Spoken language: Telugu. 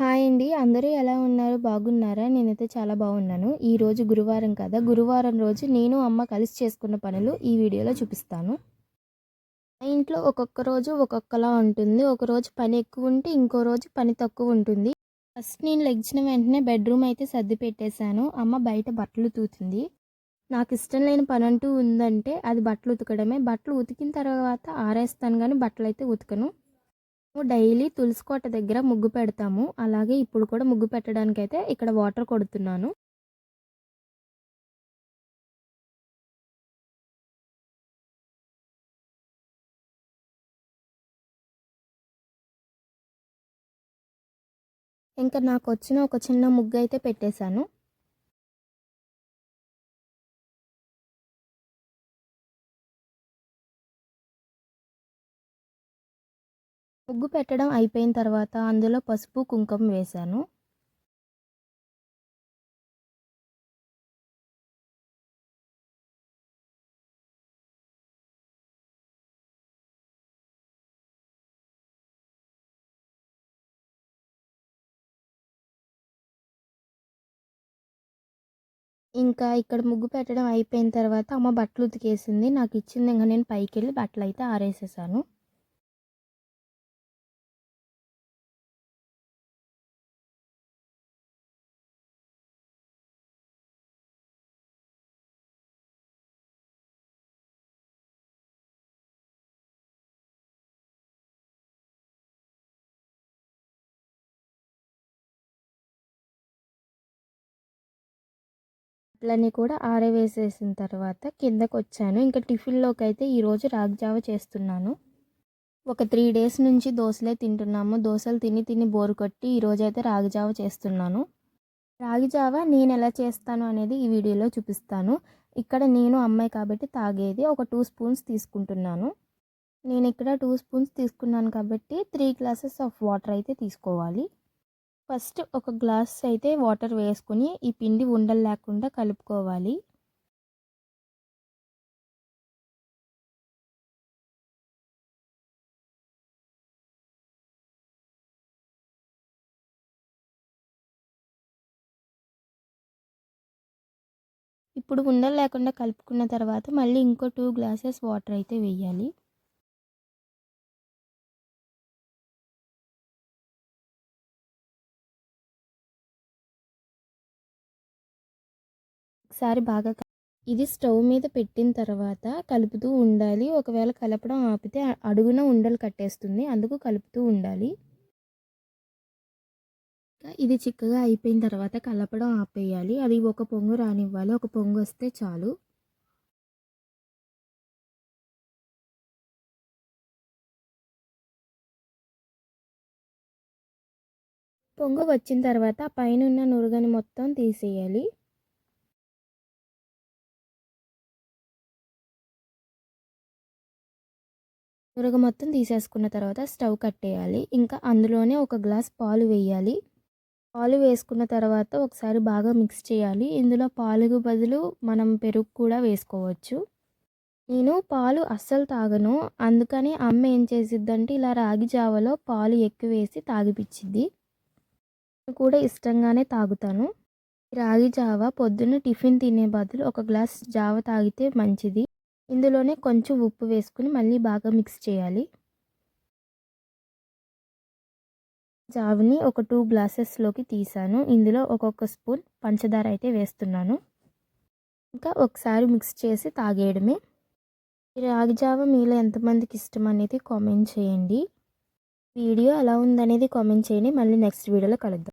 హాయ్ అండి. అందరూ ఎలా ఉన్నారు? బాగున్నారా? నేనైతే చాలా బాగున్నాను. ఈరోజు గురువారం కదా. గురువారం రోజు నేను అమ్మ కలిసి చేసుకున్న పనులు ఈ వీడియోలో చూపిస్తాను. మా ఇంట్లో ఒక్కొక్క రోజు ఒక్కొక్కలా ఉంటుంది. ఒక రోజు పని ఎక్కువ ఉంటే ఇంకో రోజు పని తక్కువ ఉంటుంది. ఫస్ట్ నేను లెగ్చిన వెంటనే బెడ్రూమ్ అయితే సర్ది పెట్టేశాను. అమ్మ బయట బట్టలు తూతుంది నాకు ఇష్టం లేని పని అంటూ ఉందంటే అది బట్టలు ఉతకడమే. బట్టలు ఉతికిన తర్వాత ఆరేస్తాను కానీ బట్టలు అయితే ఉతకను. డైలీ తులసికోట దగ్గర ముగ్గు పెడతాము. అలాగే ఇప్పుడు కూడా ముగ్గు పెట్టడానికి అయితే ఇక్కడ వాటర్ కొడుతున్నాను. ఇంకా నాకు వచ్చిన ఒక చిన్న ముగ్గు అయితే పెట్టేశాను. ముగ్గు పెట్టడం అయిపోయిన తర్వాత అందులో పసుపు కుంకుమ వేశాను. ఇంకా ఇక్కడ ముగ్గు పెట్టడం అయిపోయిన తర్వాత అమ్మ బట్టలు ఉతికేసింది. నాకు ఇచ్చింది ఇంకా నేను పైకి వెళ్ళి బట్టలు అయితే ఆరేసేసాను. బట్టలన్నీ కూడా ఆరవేసేసిన తర్వాత కిందకు వచ్చాను ఇంకా టిఫిన్లోకి అయితే ఈరోజు రాగ్జావ చేస్తున్నాను. ఒక త్రీ డేస్ నుంచి దోశలే తింటున్నాము. దోశలు తిని తిని బోరు కొట్టి ఈరోజు అయితే రాగిజావ చేస్తున్నాను. రాగిజావ నేను ఎలా చేస్తాను అనేది ఈ వీడియోలో చూపిస్తాను. ఇక్కడ నేను అమ్మాయి కాబట్టి తాగేది ఒక టూ స్పూన్స్ తీసుకుంటున్నాను. నేను ఇక్కడ టూ స్పూన్స్ తీసుకున్నాను కాబట్టి త్రీ గ్లాసెస్ ఆఫ్ వాటర్ అయితే తీసుకోవాలి. ఫస్ట్ ఒక గ్లాస్ అయితే వాటర్ వేసుకుని ఈ పిండి ఉండలు లేకుండా కలుపుకోవాలి. ఇప్పుడు ఉండలు లేకుండా కలుపుకున్న తర్వాత మళ్ళీ ఇంకో టూ గ్లాసెస్ వాటర్ అయితే వేయాలి. ఒకసారి బాగా ఇది స్టవ్ మీద పెట్టిన తర్వాత కలుపుతూ ఉండాలి. ఒకవేళ కలపడం ఆపితే అడుగున ఉండలు కట్టేస్తుంది. అందుకు కలుపుతూ ఉండాలి. ఇది చిక్కగా అయిపోయిన తర్వాత కలపడం ఆపేయాలి. అది ఒక పొంగు రానివ్వాలి. ఒక పొంగు వస్తే చాలు. పొంగు వచ్చిన తర్వాత పైన ఉన్న నురుగని మొత్తం తీసేయాలి. నురగ మొత్తం తీసేసుకున్న తర్వాత స్టవ్ కట్టేయాలి. ఇంకా అందులోనే ఒక గ్లాస్ పాలు వేయాలి. పాలు వేసుకున్న తర్వాత ఒకసారి బాగా మిక్స్ చేయాలి. ఇందులో పాలుకు బదులు మనం పెరుగు కూడా వేసుకోవచ్చు. నేను పాలు అస్సలు తాగను. అందుకని అమ్మ ఏం చేసిద్దంటే ఇలా రాగి జావలో పాలు ఎక్కువ వేసి తాగిపిచ్చిద్ది. కూడా ఇష్టంగానే తాగుతాను. రాగి జావ పొద్దున్న టిఫిన్ తినే బదులు ఒక గ్లాస్ జావ తాగితే మంచిది. ఇందులోనే కొంచెం ఉప్పు వేసుకుని మళ్ళీ బాగా మిక్స్ చేయాలి. జావుని ఒక టూ గ్లాసెస్లోకి తీసాను. ఇందులో ఒక్కొక్క స్పూన్ పంచదార అయితే వేస్తున్నాను. ఇంకా ఒకసారి మిక్స్ చేసి తాగేయడమే. ఈ రాగి జావ మీలో ఎంతమందికి ఇష్టం అనేది కామెంట్ చేయండి. వీడియో ఎలా ఉందనేది కామెంట్ చేయండి. మళ్ళీ నెక్స్ట్ వీడియోలో కలుద్దాం.